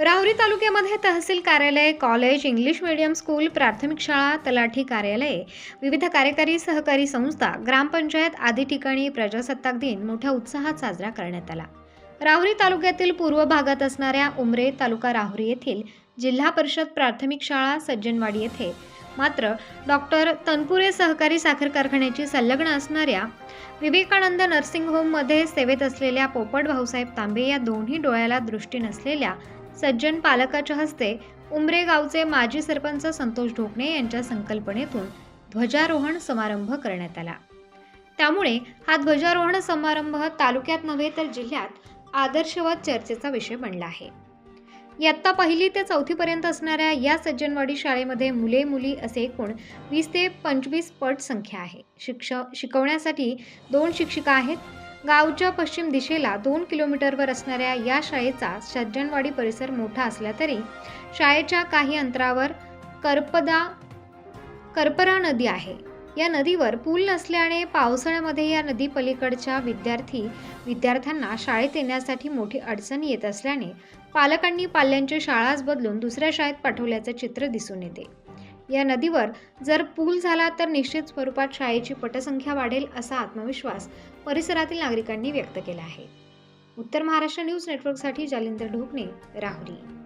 राहुरी तालुक्यामध्ये तहसील कार्यालय college English medium school प्राथमिक शाळा तलाठी कार्यालये विविध कार्यकारी सहकारी संस्था ग्रामपंचायत आदी ठिकाणी प्रजासत्ताक दिन मोठ्या उत्साहात साजरा करण्यात आला. राहुरी तालुक्यातील पूर्व भागात असणाऱ्या उमरे तालुका राहुरी येथील जिल्हा परिषद प्राथमिक शाळा सज्जनवाडी येथे मात्र डॉक्टर तनपुरे सहकारी साखर कारखान्याची संलग्न असणाऱ्या विवेकानंद नर्सिंग होममध्ये सेवेत असलेल्या पोपट भाऊसाहेब तांबे या दोन्ही डोळ्याला दृष्टी नसलेल्या सज्जन पालकाच्या हस्ते उमरे गावचे माजी सरपंच संतोष ढोकणे यांच्या संकल्पनेतून ध्वजारोहण समारंभ करण्यात आला. त्यामुळे हा ध्वजारोहण समारंभ तालुक्यात नव्हे तर जिल्ह्यात आदर्शवत चर्चेचा विषय बनला आहे. इयत्ता पहिली ते चौथीपर्यंत असणाऱ्या या सज्जनवाडी शाळेमध्ये मुले मुली असे एकूण वीस ते पंचवीस पट संख्या आहे. शिक्ष शिकवण्यासाठी दोन शिक्षिका आहेत. गावच्या पश्चिम दिशेला दोन किलोमीटरवर असणाऱ्या या शाळेचा सज्जनवाडी परिसर मोठा असला तरी शाळेच्या काही अंतरावर करपदा करपरा नदी आहे. या नदीवर पूल नसल्याने पावसाळ्यामध्ये या नदी पलीकडच्या विद्यार्थी विद्यार्थ्यांना शाळेत येण्यासाठी मोठी अडचण येत असल्याने पालकांनी पाल्यांची शाळाच बदलून दुसऱ्या शाळेत पाठवल्याचं चित्र दिसून येते. या नदीवर जर पूल झाला तर निश्चित स्वरूपात शाळेची पटसंख्या वाढेल असा आत्मविश्वास परिसरातील नागरिकांनी व्यक्त केला आहे. उत्तर महाराष्ट्र न्यूज नेटवर्कसाठी जालिंदर ढोकणे राहुरी.